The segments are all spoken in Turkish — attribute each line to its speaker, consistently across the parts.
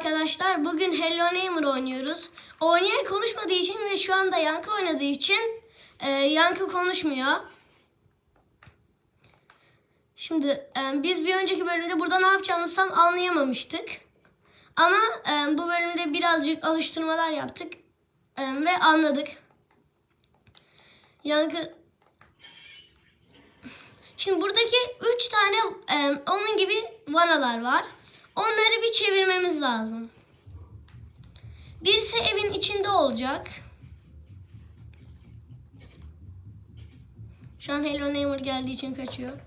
Speaker 1: arkadaşlar. Bugün Hello Neighbor oynuyoruz. Oynayan konuşmadığı için ve şu anda Yankı oynadığı için e, Yankı konuşmuyor. Şimdi e, biz bir önceki bölümde burada ne yapacağımızı tam anlayamamıştık. Ama e, bu bölümde birazcık alıştırmalar yaptık e, ve anladık. Yankı Şimdi buradaki üç tane e, onun gibi vanalar var. Onları bir çevirmemiz lazım. Birisi evin içinde olacak. Şu an Hello Neighbor geldiği için kaçıyor.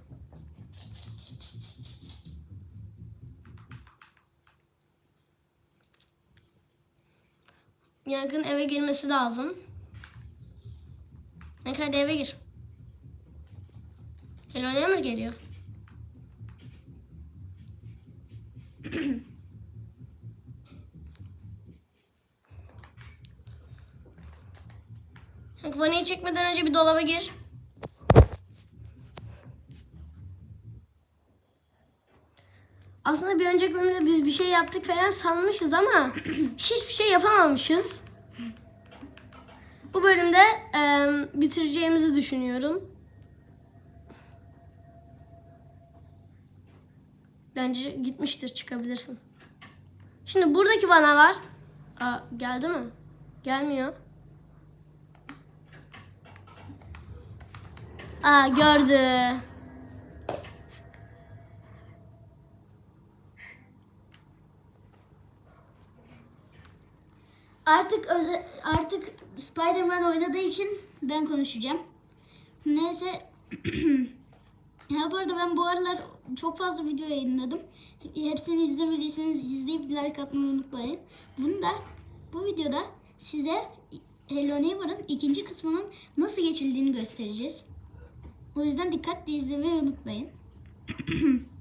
Speaker 1: Yakın eve girmesi lazım. Ne hadi eve gir. Hello Neighbor geliyor. vanayı çekmeden önce bir dolaba gir. Aslında bir önceki bölümde biz bir şey yaptık falan sanmışız ama hiçbir şey yapamamışız. Bu bölümde eee, bitireceğimizi düşünüyorum. Bence gitmiştir çıkabilirsin. Şimdi buradaki bana var. Aa, geldi mi? Gelmiyor. Aa gördü.
Speaker 2: Artık öze- artık Spider-Man oynadığı için ben konuşacağım. Neyse. ya bu arada ben bu aralar çok fazla video yayınladım. Hepsini izlemediyseniz izleyip like atmayı unutmayın. Bunda bu videoda size Hello Neighbor'ın ikinci kısmının nasıl geçildiğini göstereceğiz. O yüzden dikkatli izlemeyi unutmayın.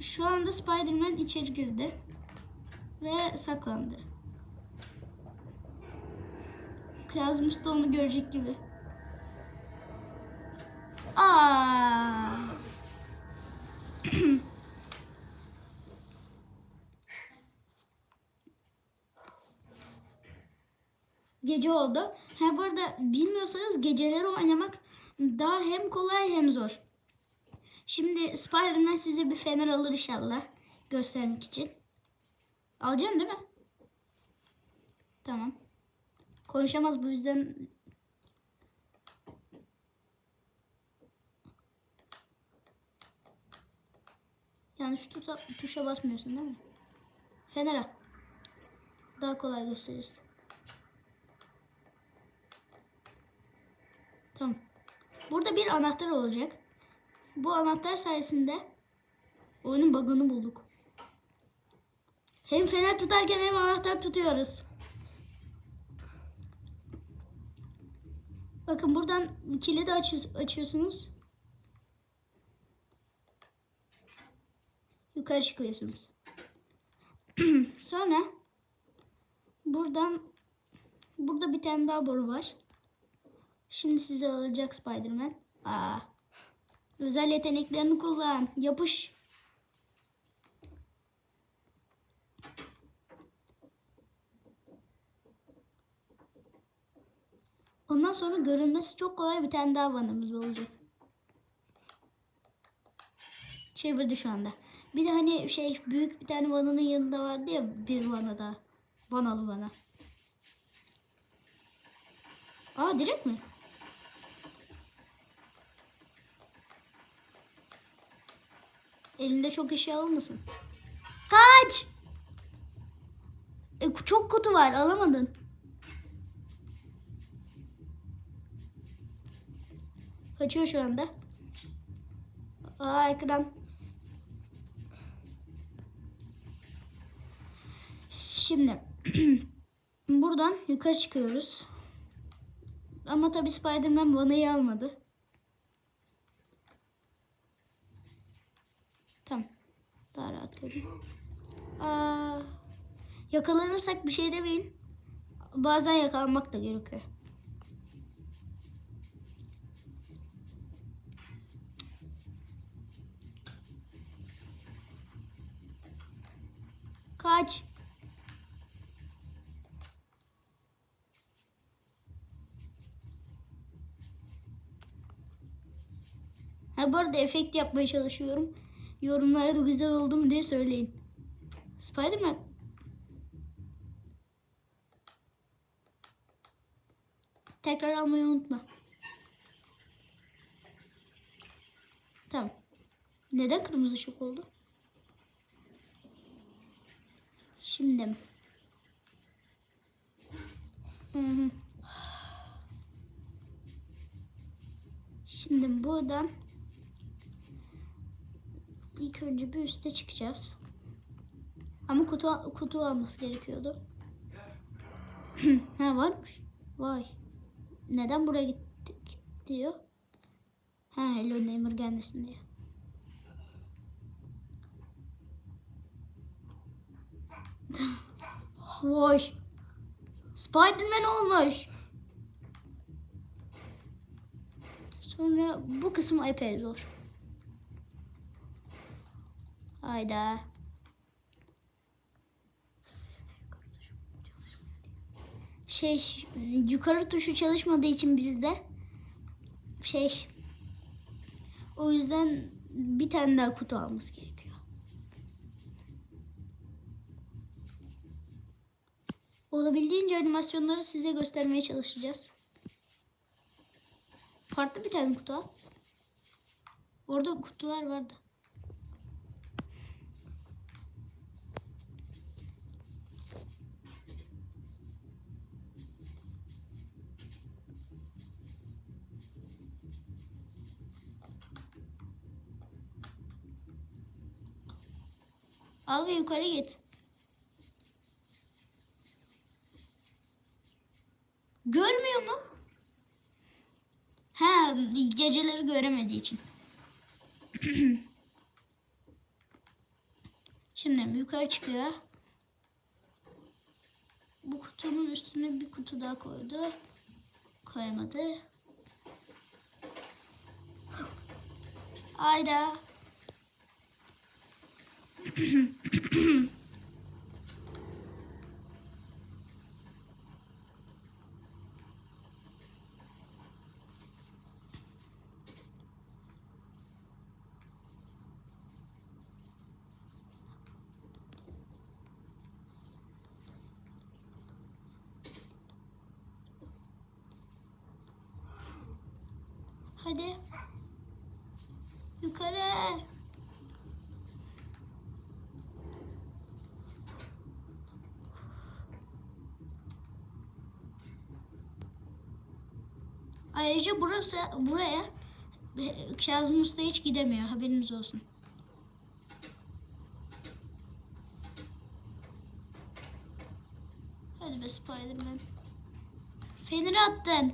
Speaker 2: Şu anda Spider-Man içeri girdi ve saklandı. Kazmus da onu görecek gibi. Gece oldu. Ha bu arada bilmiyorsanız geceleri oynamak daha hem kolay hem zor. Şimdi Spider-Man size bir fener alır inşallah göstermek için. Alacaksın değil mi? Tamam. Konuşamaz bu yüzden yanlış tuta, tuşa basmıyorsun değil mi? Fener. Daha kolay gösteririz. Tamam. Burada bir anahtar olacak. Bu anahtar sayesinde oyunun bug'ını bulduk. Hem fener tutarken hem anahtar tutuyoruz. Bakın buradan kilidi açıyor- açıyorsunuz. Yukarı çıkıyorsunuz. Sonra buradan burada bir tane daha boru var. Şimdi size alacak Spider-Man. Aa. Özel yeteneklerini kullan. Yapış. Ondan sonra görünmesi çok kolay bir tane daha vanamız olacak. Çevirdi şu anda. Bir de hani şey büyük bir tane vananın yanında vardı ya bir vana daha. Vanalı vana. Aa direkt mi? Elinde çok eşya olmasın. Kaç! E, çok kutu var alamadın. Kaçıyor şu anda. Aa ekran. Şimdi buradan yukarı çıkıyoruz. Ama tabi Spider-Man vanayı almadı. Tamam. Daha rahat. Aa, yakalanırsak bir şey demeyin. Bazen yakalanmak da gerekiyor. Kaç. Ha bu arada efekt yapmaya çalışıyorum. Yorumlarda güzel oldu mu diye söyleyin. Spiderman. Tekrar almayı unutma. Tamam. Neden kırmızı çok oldu? Şimdi. Hı hı. Şimdi buradan ilk önce bir üste çıkacağız. Ama kutu kutu alması gerekiyordu. ha varmış. Vay. Neden buraya gitti, gitti diyor? Ha Hello Neighbor gelmesin diye. Vay. Spiderman olmuş. Sonra bu kısım epey zor. Hayda. Şey yukarı tuşu çalışmadığı için bizde şey o yüzden bir tane daha kutu alması gerekiyor. Olabildiğince animasyonları size göstermeye çalışacağız. Farklı bir tane kutu al. Orada kutular vardı. Al ve yukarı git. Görmüyor mu? Ha, geceleri göremediği için. Şimdi yukarı çıkıyor. Bu kutunun üstüne bir kutu daha koydu. Koymadı. Ayda. Hadi. Yukarı. Ayrıca burası buraya Kazım Usta hiç gidemiyor. Haberiniz olsun. Hadi be Spiderman. Feneri attın.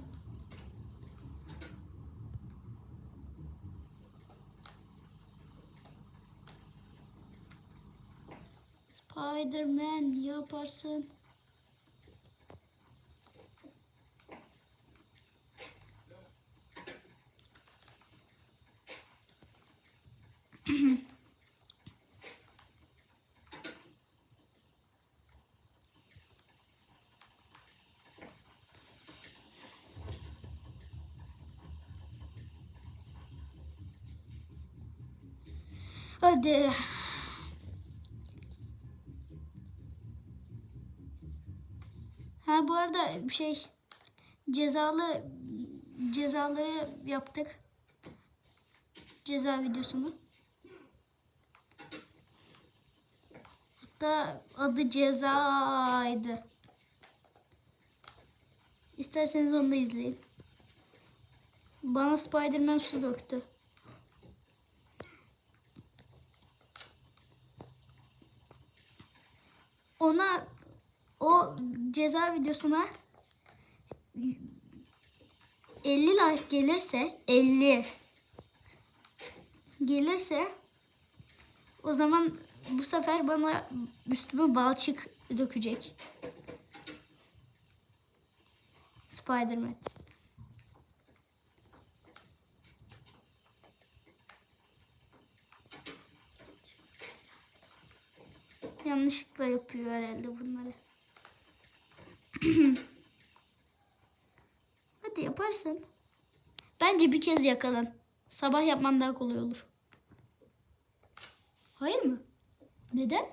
Speaker 2: Spiderman yaparsın. Hadi. Ha bu arada şey cezalı cezaları yaptık. Ceza videosunu. Hatta adı cezaydı. İsterseniz onu da izleyin. Bana Spiderman su döktü. Ona o ceza videosuna 50 like gelirse 50 gelirse o zaman bu sefer bana üstüme balçık dökecek. Spiderman. Yanlışlıkla yapıyor herhalde bunları. Hadi yaparsın. Bence bir kez yakalan. Sabah yapman daha kolay olur. Hayır mı? Neden?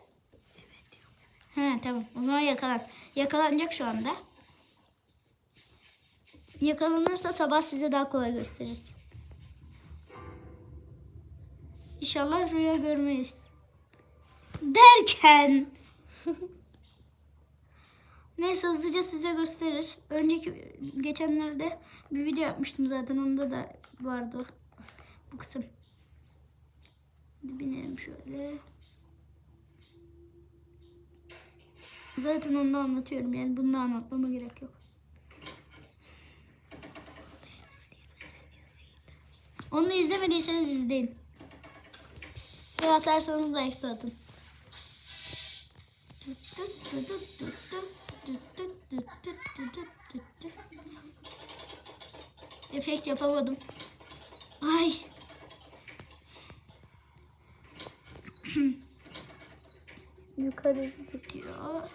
Speaker 2: Evet He tamam. O zaman yakalan. Yakalanacak şu anda. Yakalanırsa sabah size daha kolay gösteririz. İnşallah rüya görmeyiz. Derken Neyse hızlıca size gösterir. Önceki geçenlerde bir video yapmıştım zaten. Onda da vardı bu kısım. Binelim şöyle. Zaten onu da anlatıyorum yani bunu da anlatmama gerek yok. Onu izlemediyseniz izleyin. Ve atarsanız like de atın. Efekt yapamadım. Ay. Yukarı gidiyor.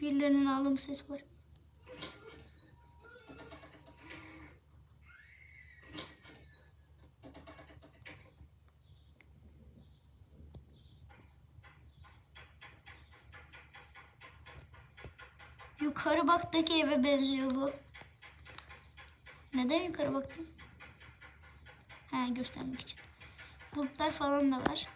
Speaker 2: Birilerinin ağlama sesi var. Yukarı baktaki eve benziyor bu. Neden yukarı baktın? Ha göstermek için. Bulutlar falan da var.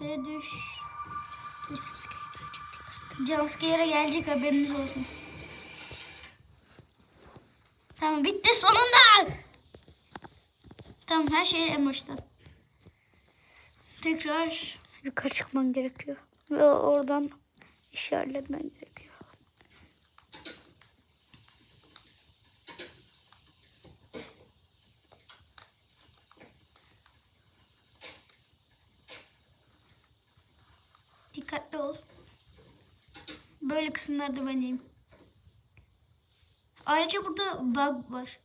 Speaker 2: Ve düş. Jumpscare'a gelecek haberiniz olsun. Tamam bitti sonunda. Tamam her şey en baştan. Tekrar yukarı çıkman gerekiyor. Ve oradan işaretlemen gerekiyor. Dikkatli ol. Böyle kısımlarda ben. Ayrıca burada bug var.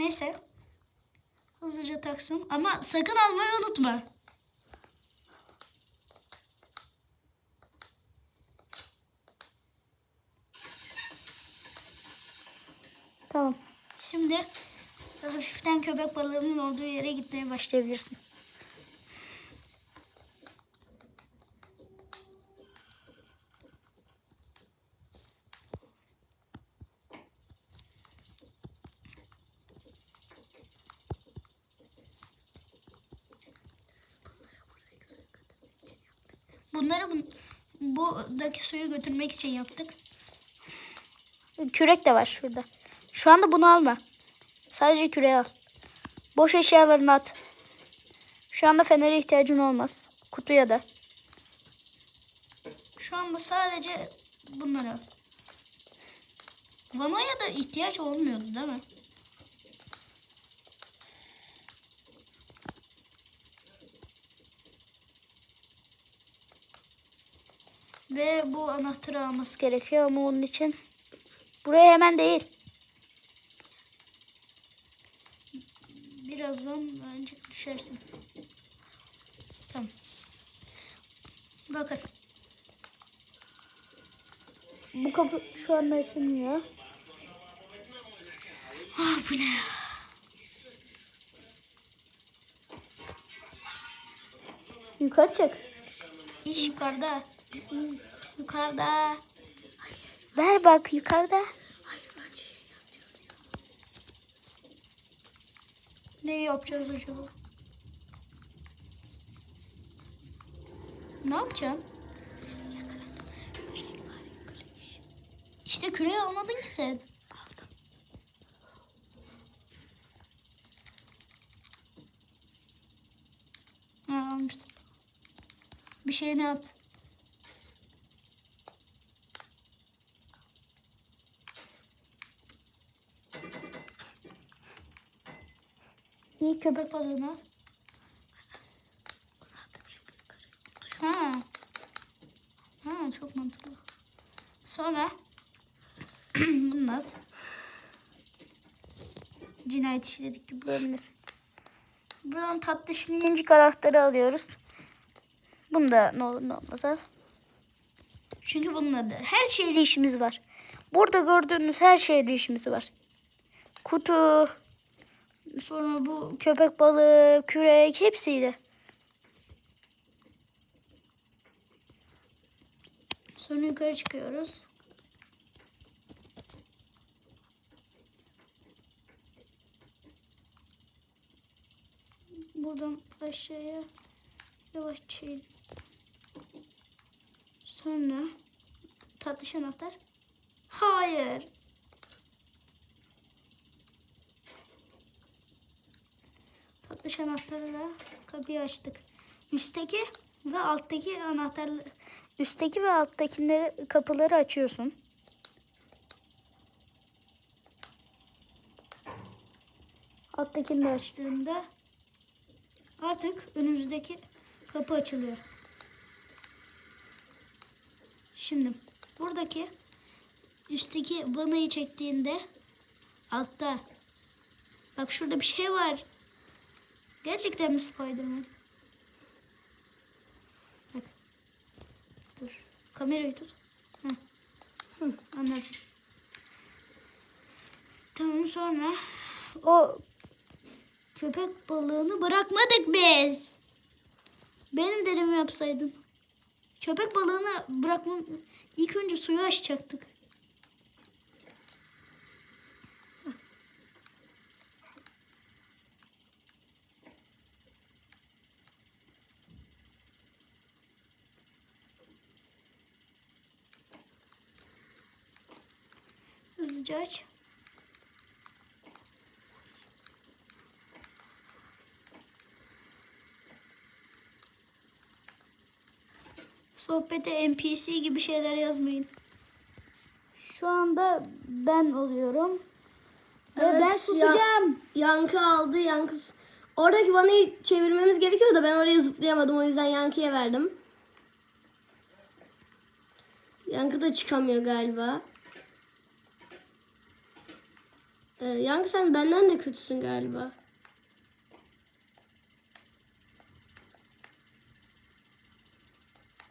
Speaker 2: Neyse. Hızlıca taksın. Ama sakın almayı unutma. Tamam. Şimdi hafiften köpek balığının olduğu yere gitmeye başlayabilirsin. Bunları bu, buradaki suyu götürmek için yaptık. Kürek de var şurada. Şu anda bunu alma. Sadece küreği al. Boş eşyalarını at. Şu anda fenere ihtiyacın olmaz. Kutuya da. Şu anda sadece bunları al. Vanaya da ihtiyaç olmuyordu değil mi? Ve bu anahtarı alması gerekiyor ama onun için buraya hemen değil. Birazdan bence düşersin. Tamam. Bakın. Bu kapı şu anda açılmıyor. Ah bu ne ya? Yukarı çık. İş yukarıda. Yukarıda. Ver bak yukarıda. Ne yapacağız acaba? Ne yapacağım? İşte küreği almadın ki sen. Ha, almışsın. Bir şey ne at? İyi köpek balığını al. Ha. Ha çok mantıklı. Sonra bunu at. Cinayet işledik gibi görünmesin. Buradan tatlış minicik karakteri alıyoruz. Bunu da ne olur ne olmaz al. Çünkü bununla da her şeyle işimiz var. Burada gördüğünüz her şeyle işimiz var. Kutu, sonra bu köpek balığı, kürek hepsiyle. Sonra yukarı çıkıyoruz. Buradan aşağıya yavaşça in. Sonra tatlış anahtar. Hayır. Tatlış anahtarla kapıyı açtık. Üstteki ve alttaki anahtarlı üstteki ve alttakileri kapıları açıyorsun. Alttakini de açtığında artık önümüzdeki kapı açılıyor. Şimdi buradaki üstteki vanayı çektiğinde altta bak şurada bir şey var. Gerçekten mi Spiderman? Bak. Dur. Kamerayı tut. Heh. Hı, anladım. Tamam sonra o köpek balığını bırakmadık biz. Benim dediğimi yapsaydın. Köpek balığını bırakmam ilk önce suyu açacaktık. Aç. Sohbete NPC gibi şeyler yazmayın. Şu anda ben oluyorum. Ve
Speaker 1: Evet,
Speaker 2: ben
Speaker 1: ya-
Speaker 2: susacağım.
Speaker 1: Yankı aldı. Yankı Oradaki vanayı çevirmemiz gerekiyor da ben oraya zıplayamadım. O yüzden Yankı'ya verdim. Yankı da çıkamıyor galiba. Ee, Yankı sen benden de kötüsün galiba.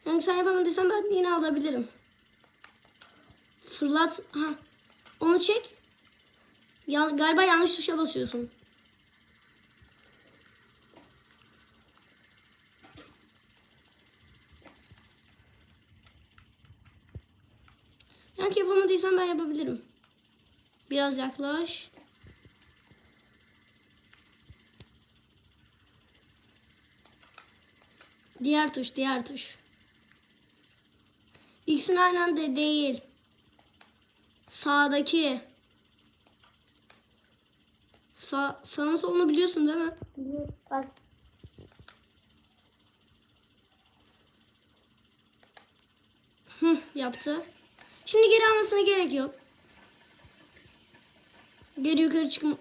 Speaker 1: Yankı sen yapamadıysan ben yine alabilirim. Fırlat. Ha. Onu çek. Ya, galiba yanlış tuşa basıyorsun. Yankı yapamadıysan ben yapabilirim. Biraz yaklaş. Diğer tuş, diğer tuş. İkisinin aynı anda değil. Sağdaki. Sağ, sağını solunu biliyorsun değil mi?
Speaker 2: Bak.
Speaker 1: Hı, yaptı. Şimdi geri almasına gerek yok. Geri yukarı çıkma.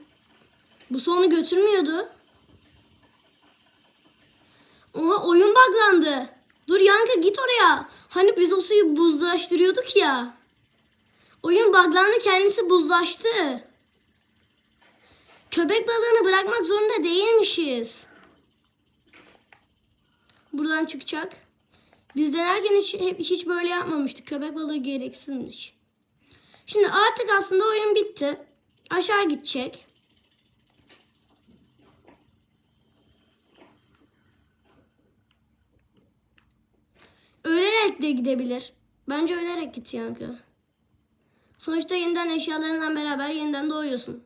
Speaker 1: Bu sonu götürmüyordu. Oha oyun buglandı. Dur Yankı git oraya. Hani biz o suyu buzlaştırıyorduk ya. Oyun buglandı kendisi buzlaştı. Köpek balığını bırakmak zorunda değilmişiz. Buradan çıkacak. Biz denerken hiç, hep, hiç böyle yapmamıştık. Köpek balığı gereksizmiş. Şimdi artık aslında oyun bitti. Aşağı gidecek. Ölerek de gidebilir. Bence ölerek git Yankı. Sonuçta yeniden eşyalarından beraber yeniden doğuyorsun.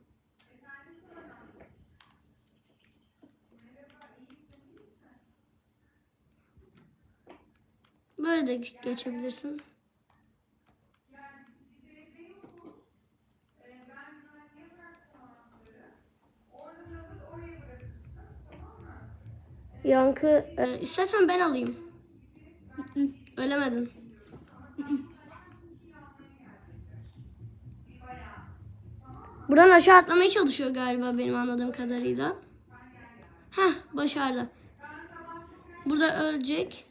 Speaker 1: Böyle de geçebilirsin. Yankı, e, istersen ben alayım. Ölemedin. Buradan aşağı atlamaya çalışıyor galiba benim anladığım kadarıyla. Heh başardı. Burada ölecek.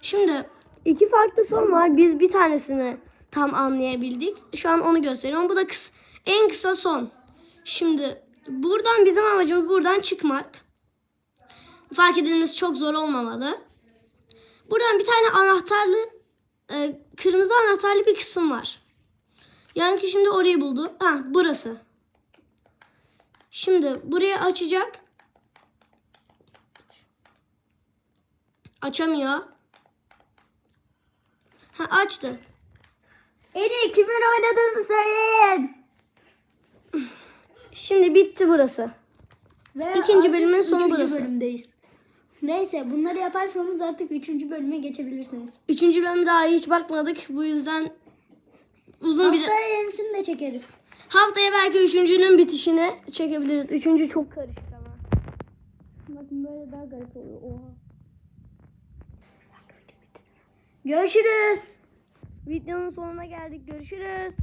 Speaker 1: Şimdi iki farklı son var. Biz bir tanesini tam anlayabildik. Şu an onu gösteriyorum. Bu da kıs en kısa son. Şimdi buradan bizim amacımız buradan çıkmak. Fark edilmesi çok zor olmamalı. Buradan bir tane anahtarlı e, kırmızı anahtarlı bir kısım var. Yani ki şimdi orayı buldu. Ha burası. Şimdi burayı açacak. Açamıyor. Ha açtı.
Speaker 2: En iyi kimin oynadığını söyleyin.
Speaker 1: Şimdi bitti burası.
Speaker 2: Ve
Speaker 1: İkinci bölümün sonu burası.
Speaker 2: bölümdeyiz. Neyse bunları yaparsanız artık üçüncü bölüme geçebilirsiniz.
Speaker 1: Üçüncü bölümü daha hiç bakmadık. Bu yüzden uzun bir...
Speaker 2: Haftaya yenisini de çekeriz.
Speaker 1: Haftaya belki üçüncünün bitişini çekebiliriz. Üçüncü çok karışık ama.
Speaker 2: Bakın böyle daha garip oluyor. Oha. Görüşürüz.
Speaker 1: Videonun sonuna geldik. Görüşürüz.